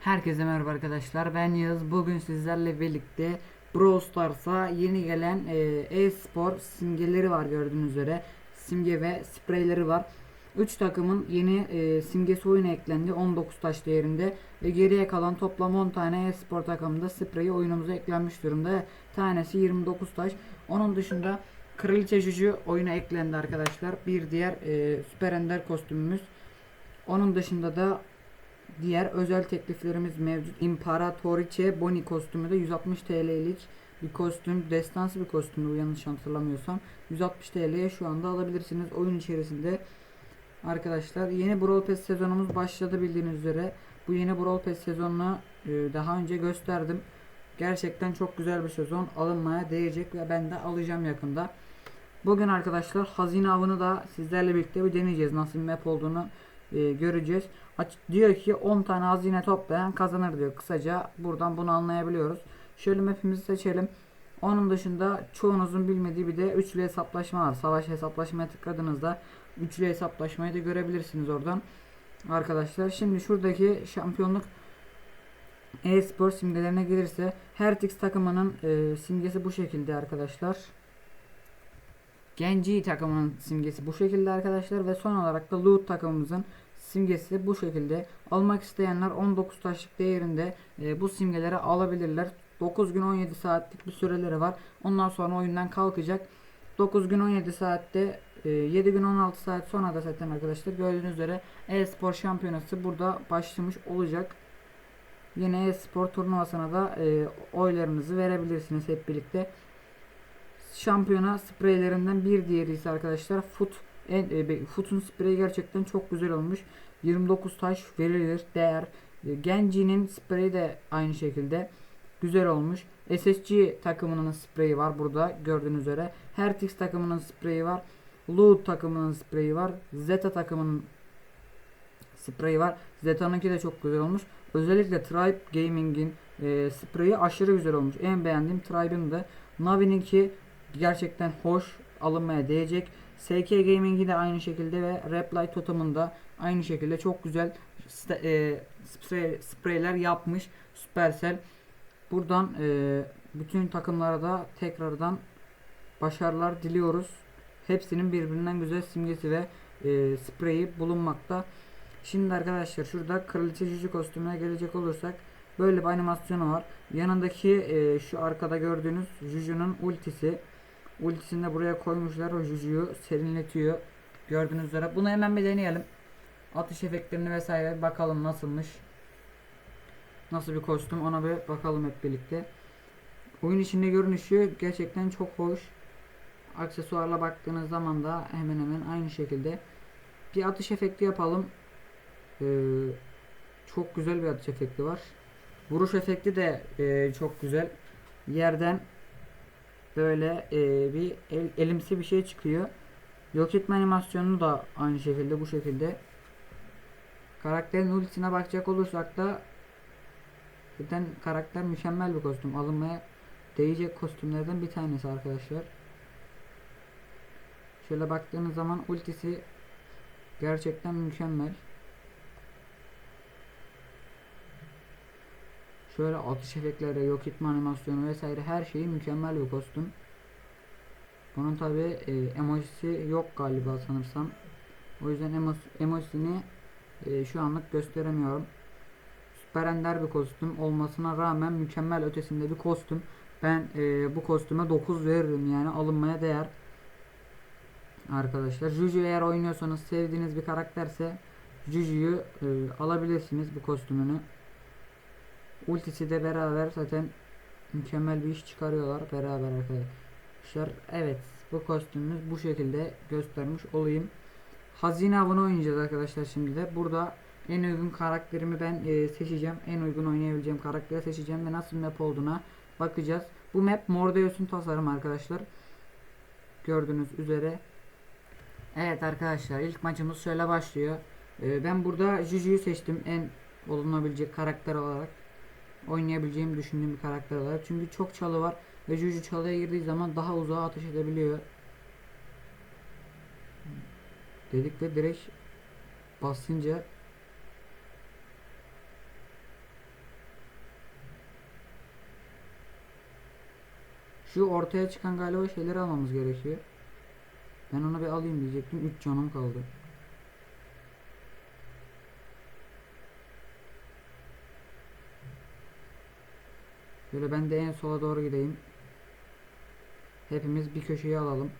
Herkese merhaba arkadaşlar. Ben Yağız. Bugün sizlerle birlikte Brawl Stars'a yeni gelen e, e-spor simgeleri var gördüğünüz üzere. Simge ve spreyleri var. 3 takımın yeni e, simgesi oyuna eklendi. 19 taş değerinde ve geriye kalan toplam 10 tane e-spor takımında spreyi oyunumuza eklenmiş durumda. Tanesi 29 taş. Onun dışında Kraliçe Juju oyuna eklendi arkadaşlar. Bir diğer e, süper ender kostümümüz. Onun dışında da Diğer özel tekliflerimiz mevcut. İmparatoriçe Boni kostümü de 160 TL'lik bir kostüm. Destansı bir kostümü bu yanlış hatırlamıyorsam. 160 TL'ye şu anda alabilirsiniz oyun içerisinde. Arkadaşlar yeni Brawl Pass sezonumuz başladı bildiğiniz üzere. Bu yeni Brawl Pass sezonunu e, daha önce gösterdim. Gerçekten çok güzel bir sezon. Alınmaya değecek ve ben de alacağım yakında. Bugün arkadaşlar hazine avını da sizlerle birlikte bir deneyeceğiz. Nasıl bir map olduğunu e, göreceğiz. Aç, diyor ki 10 tane hazine toplayan kazanır diyor. Kısaca buradan bunu anlayabiliyoruz. Şöyle mapimizi seçelim. Onun dışında çoğunuzun bilmediği bir de üçlü hesaplaşma var. Savaş hesaplaşmaya tıkladığınızda üçlü hesaplaşmayı da görebilirsiniz oradan. Arkadaşlar şimdi şuradaki şampiyonluk e-spor simgelerine gelirse Hertix takımının e, simgesi bu şekilde arkadaşlar. Genji takımının simgesi bu şekilde arkadaşlar ve son olarak da Loot takımımızın simgesi bu şekilde. Almak isteyenler 19 taşlık değerinde e, bu simgeleri alabilirler. 9 gün 17 saatlik bir süreleri var. Ondan sonra oyundan kalkacak. 9 gün 17 saatte e, 7 gün 16 saat sonra da zaten arkadaşlar gördüğünüz üzere e-spor şampiyonası burada başlamış olacak. Yine e-spor turnuvasına da e, oylarınızı verebilirsiniz hep birlikte. Şampiyona spreylerinden bir diğeri ise arkadaşlar Foot en, e, Foot'un spreyi gerçekten çok güzel olmuş. 29 taş verilir değer. E, Genji'nin spreyi de aynı şekilde güzel olmuş. SSG takımının spreyi var burada gördüğünüz üzere. Hertix takımının spreyi var. Loot takımının spreyi var. Zeta takımının spreyi var. Zeta'nınki de çok güzel olmuş. Özellikle Tribe Gaming'in e, spreyi aşırı güzel olmuş. En beğendiğim Tribe'ın da. Navi'ninki gerçekten hoş alınmaya değecek. SK Gaming'i de aynı şekilde ve Reply Totem'ın da aynı şekilde çok güzel e, sprey, spreyler yapmış Supercell. Buradan e, bütün takımlara da tekrardan başarılar diliyoruz. Hepsinin birbirinden güzel simgesi ve e, spreyi bulunmakta. Şimdi arkadaşlar şurada kraliçe cücü kostümüne gelecek olursak böyle bir animasyonu var. Yanındaki e, şu arkada gördüğünüz Juju'nun ultisi. Ultisini de buraya koymuşlar. O Juju'yu serinletiyor. Gördüğünüz üzere. Bunu hemen bir deneyelim. Atış efektlerini vesaire bakalım nasılmış. Nasıl bir kostüm ona bir bakalım hep birlikte. Oyun içinde görünüşü gerçekten çok hoş. Aksesuarla baktığınız zaman da hemen hemen aynı şekilde. Bir atış efekti yapalım. Ee, çok güzel bir atış efekti var. Vuruş efekti de e, çok güzel. Yerden böyle e, bir el, elimsi bir şey çıkıyor. Yok etme animasyonu da aynı şekilde bu şekilde. Karakterin ultisine bakacak olursak da zaten karakter mükemmel bir kostüm. Alınmaya değecek kostümlerden bir tanesi arkadaşlar. Şöyle baktığınız zaman ultisi gerçekten mükemmel. Şöyle atış efektleri, yok etme animasyonu vesaire her şeyi mükemmel bir kostüm. Bunun tabi e, emojisi yok galiba sanırsam. O yüzden emo emojisini e, şu anlık gösteremiyorum. Süper ender bir kostüm olmasına rağmen mükemmel ötesinde bir kostüm. Ben e, bu kostüme 9 veririm yani alınmaya değer. Arkadaşlar Juju eğer oynuyorsanız sevdiğiniz bir karakterse Juju'yu e, alabilirsiniz bu kostümünü. Ultisi de beraber zaten mükemmel bir iş çıkarıyorlar beraber arkadaşlar. Evet bu kostümümüz bu şekilde göstermiş olayım. Hazine avını oynayacağız arkadaşlar şimdi de. Burada en uygun karakterimi ben e, seçeceğim. En uygun oynayabileceğim karakteri seçeceğim ve nasıl map olduğuna bakacağız. Bu map Mordeus'un tasarımı arkadaşlar. Gördüğünüz üzere. Evet arkadaşlar ilk maçımız şöyle başlıyor. E, ben burada Juju'yu seçtim en olunabilecek karakter olarak oynayabileceğimi düşündüğüm bir karakter olarak. Çünkü çok çalı var ve Juju çalıya girdiği zaman daha uzağa ateş edebiliyor. Dedik ve direkt basınca Şu ortaya çıkan galiba şeyleri almamız gerekiyor. Ben onu bir alayım diyecektim. 3 canım kaldı. Böyle ben de en sola doğru gideyim. Hepimiz bir köşeyi alalım.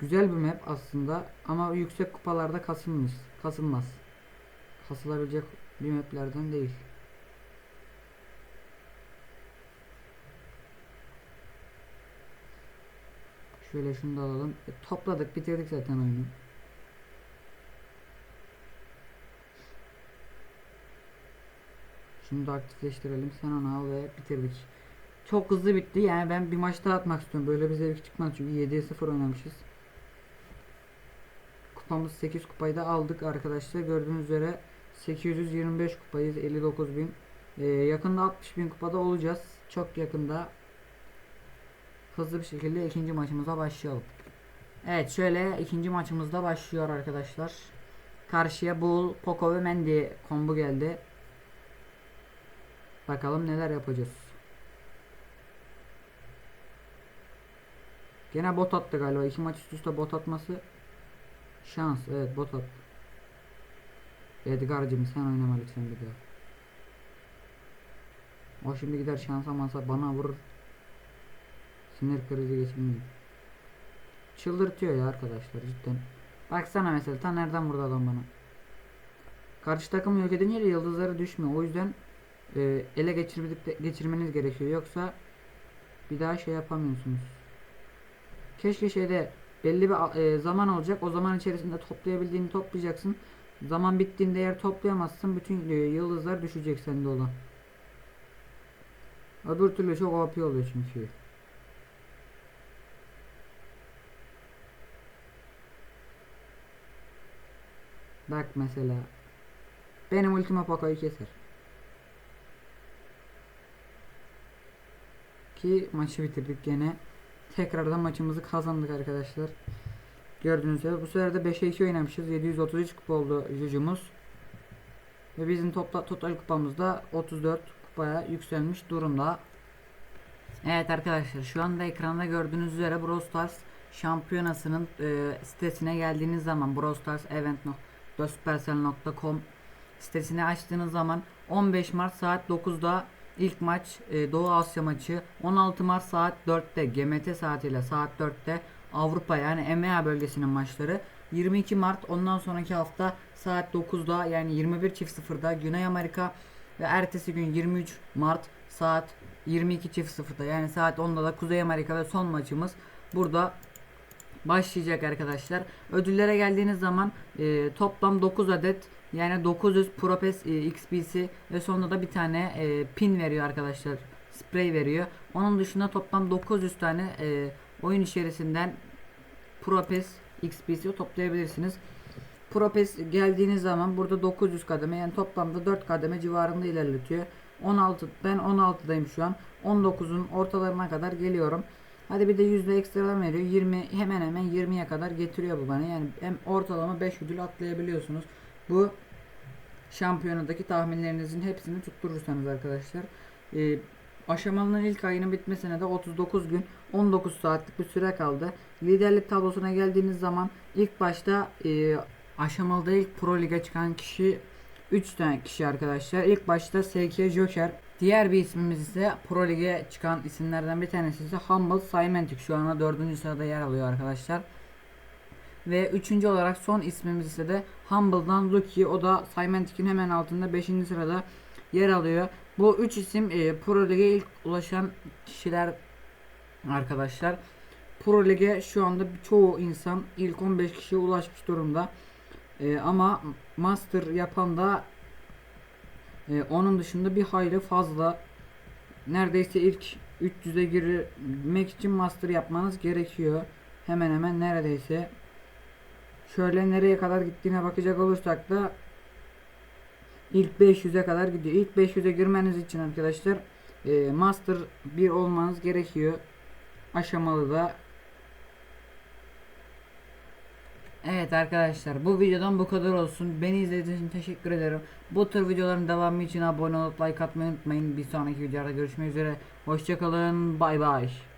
Güzel bir map aslında ama yüksek kupalarda kasılmış, kasılmaz. Kasılabilecek bir maplerden değil. Şöyle şunu da alalım. E, topladık, bitirdik zaten oyunu. Şunu da aktifleştirelim. Sen onu al ve bitirdik. Çok hızlı bitti. Yani ben bir maç daha atmak istiyorum. Böyle bir zevk çıkmaz çünkü 7'ye 0 oynamışız. Kupamız 8 kupayı da aldık arkadaşlar. Gördüğünüz üzere 825 kupayız. 59 bin. Ee, yakında 60 bin kupada olacağız. Çok yakında. Hızlı bir şekilde ikinci maçımıza başlayalım. Evet şöyle ikinci maçımızda başlıyor arkadaşlar. Karşıya Bull, Poco ve Mendy kombu geldi. Bakalım neler yapacağız. Gene bot attı galiba. İki maç üst üste bot atması şans. Evet bot attı. Edgar'cım sen oynama lütfen bir daha. O şimdi gider şansa masa bana vurur. Sinir krizi geçirmeyeyim. Çıldırtıyor ya arkadaşlar cidden. Baksana mesela ta nereden vurdu adam bana. Karşı takım yok edince yıldızları düşmüyor. O yüzden e, ele geçirip geçirmeniz gerekiyor. Yoksa bir daha şey yapamıyorsunuz. Keşke şeyde belli bir e, zaman olacak. O zaman içerisinde toplayabildiğini toplayacaksın. Zaman bittiğinde eğer toplayamazsın bütün e, yıldızlar düşecek sende olan. Öbür türlü çok OP oluyor çünkü. Bak mesela. Benim ultima Poco'yu keser. Ki maçı bitirdik gene. Tekrardan maçımızı kazandık arkadaşlar. Gördüğünüz gibi bu sefer de 5'e 2 oynamışız. 733 kupa oldu gücümüz. Ve bizim topla, total kupamız da 34 kupaya yükselmiş durumda. Evet arkadaşlar şu anda ekranda gördüğünüz üzere Brawl Stars şampiyonasının e, sitesine geldiğiniz zaman Brawl Stars event.supercell.com sitesini açtığınız zaman 15 Mart saat 9'da ilk maç e, Doğu Asya maçı. 16 Mart saat 4'te GMT saatiyle saat 4'te Avrupa yani EMEA bölgesinin maçları. 22 Mart ondan sonraki hafta saat 9'da yani 21.00'da Güney Amerika ve ertesi gün 23 Mart saat 22.00'da yani saat 10'da da Kuzey Amerika ve son maçımız burada başlayacak arkadaşlar. Ödüllere geldiğiniz zaman e, toplam 9 adet yani 900 Propes e, XP'si ve sonunda da bir tane e, pin veriyor arkadaşlar. Sprey veriyor. Onun dışında toplam 900 tane e, oyun içerisinden Propes XP'si toplayabilirsiniz. Propes geldiğiniz zaman burada 900 kademe yani toplamda 4 kademe civarında ilerletiyor. 16 ben 16'dayım şu an. 19'un ortalarına kadar geliyorum. Hadi bir de yüzde ekstra veriyor. 20 hemen hemen 20'ye kadar getiriyor bu bana. Yani hem ortalama 5 ödül atlayabiliyorsunuz. Bu şampiyonadaki tahminlerinizin hepsini tutturursanız arkadaşlar. Ee, aşamalının ilk ayının bitmesine de 39 gün 19 saatlik bir süre kaldı. Liderlik tablosuna geldiğiniz zaman ilk başta e, aşamalıda ilk pro lige çıkan kişi 3 tane kişi arkadaşlar. İlk başta SK Joker. Diğer bir ismimiz ise Pro Lig'e çıkan isimlerden bir tanesi ise Humble Symantec. Şu anda 4. sırada yer alıyor arkadaşlar. Ve üçüncü olarak son ismimiz ise de Humble'dan Lucky. O da Symantec'in hemen altında 5. sırada yer alıyor. Bu üç isim e, Pro Lig'e ilk ulaşan kişiler arkadaşlar. Pro Lig'e şu anda çoğu insan ilk 15 kişiye ulaşmış durumda. E, ama Master yapan da e, onun dışında bir hayli fazla. Neredeyse ilk 300'e girmek için Master yapmanız gerekiyor. Hemen hemen neredeyse. Şöyle nereye kadar gittiğine bakacak olursak da ilk 500'e kadar gidiyor. İlk 500'e girmeniz için arkadaşlar e, Master 1 olmanız gerekiyor. Aşamalı da Evet arkadaşlar bu videodan bu kadar olsun. Beni izlediğiniz için teşekkür ederim. Bu tür videoların devamı için abone olup like atmayı unutmayın. Bir sonraki videoda görüşmek üzere. Hoşçakalın. Bay bay.